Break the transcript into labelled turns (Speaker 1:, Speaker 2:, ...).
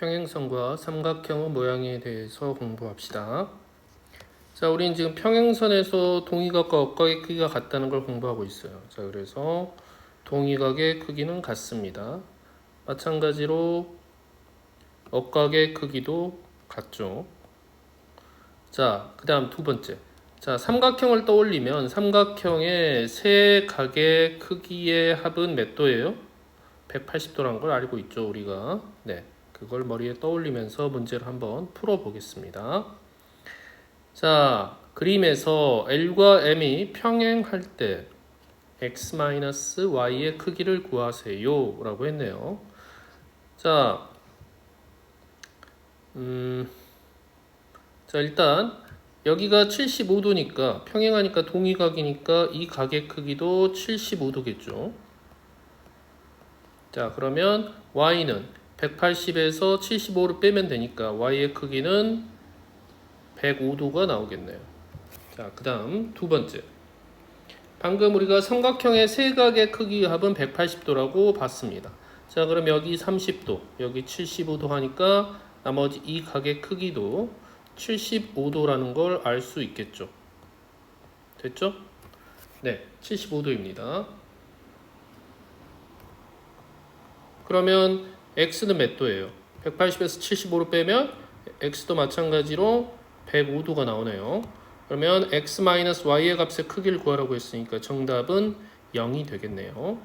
Speaker 1: 평행선과 삼각형의 모양에 대해서 공부합시다. 자, 우리는 지금 평행선에서 동의각과 억각의 크기가 같다는 걸 공부하고 있어요. 자, 그래서 동의각의 크기는 같습니다. 마찬가지로 억각의 크기도 같죠. 자, 그 다음 두 번째. 자, 삼각형을 떠올리면 삼각형의 세 각의 크기의 합은 몇 도예요? 180도란 걸 알고 있죠, 우리가. 네. 그걸 머리에 떠올리면서 문제를 한번 풀어 보겠습니다. 자, 그림에서 L과 M이 평행할 때 x-y의 크기를 구하세요. 라고 했네요. 자, 음, 자, 일단 여기가 75도니까 평행하니까 동의각이니까 이 각의 크기도 75도겠죠. 자, 그러면 y는 180에서 75를 빼면 되니까 y의 크기는 105도가 나오겠네요. 자, 그 다음 두 번째. 방금 우리가 삼각형의 세 각의 크기 합은 180도라고 봤습니다. 자, 그럼 여기 30도, 여기 75도 하니까 나머지 이 각의 크기도 75도라는 걸 알 수 있겠죠. 됐죠? 네, 75도입니다. 그러면 x는 몇 도예요? 180에서 75로 빼면 x도 마찬가지로 105도가 나오네요. 그러면 x-y의 값의 크기를 구하라고 했으니까 정답은 0이 되겠네요.